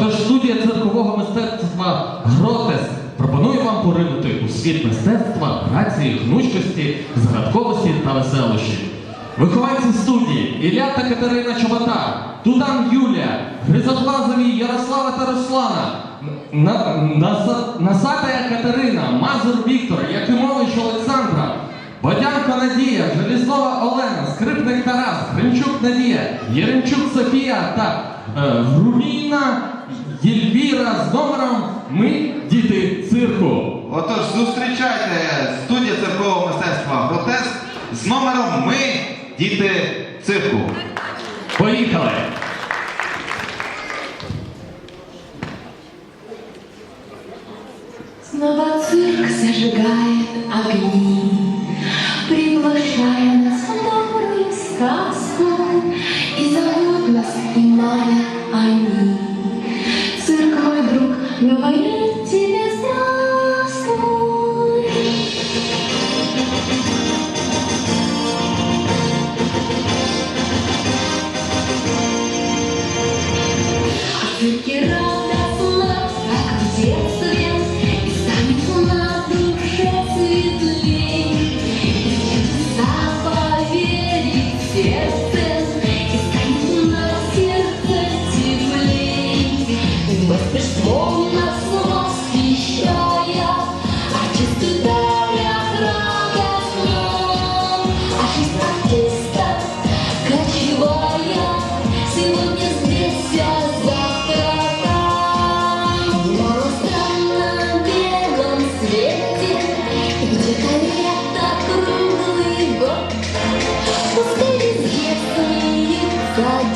Отож, студія циркового мистецтва Гротеск пропонує вам поринути у світ мистецтва, грації, гнучкості, загадковості та веселощі. Вихованці студії Ілля та Катерина Чобота, Тудан Юлія, Гризоглазові Ярослава та Руслана, На- Насатая Катерина, Мазур Віктор, Якимович Олександра, Бодянко Надія, Желізнова Олена, Скрипник Тарас, Гринчук Надія, Єремчук Софія та е, Єльвіра з номером Ми діти цирку. Отож, зустрічайте студія циркового мистецтва Гротеск з номером Ми діти цирку. Поїхали! Снова цирк зажигает огни, говорит тебе здравствуй. А цирке радостно, как в детстве, И душе светлей. И чудеса поверит сердце, И станет на сердце теплей. И мастерством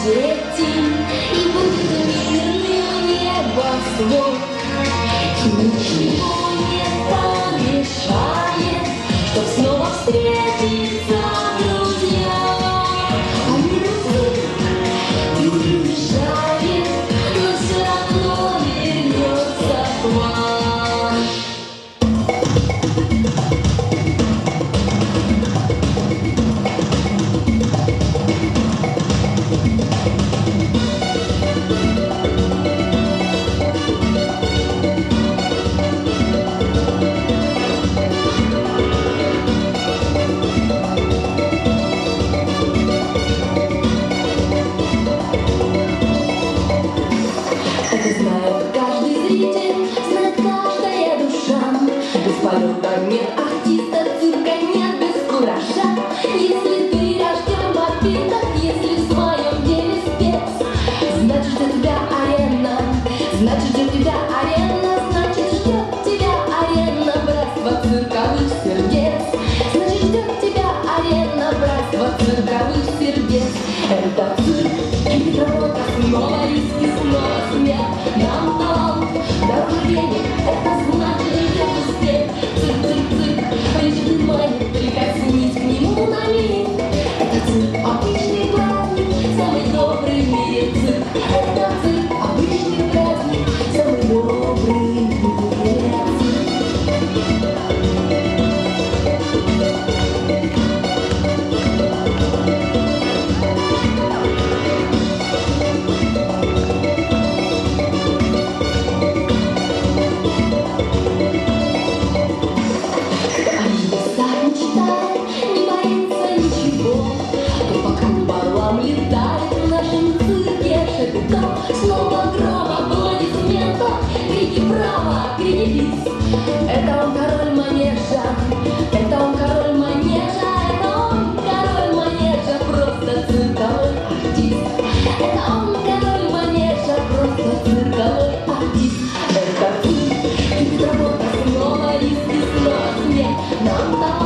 дети И будет мирным небосвод И Полета нет артиста, цирка браво, крики бис. Это он король манежа, это он король манежа, это он король манежа, просто цирковой артист. Это он король манежа, просто цирковой артист. Это цирк, и работа снова риски, снова смех. Нам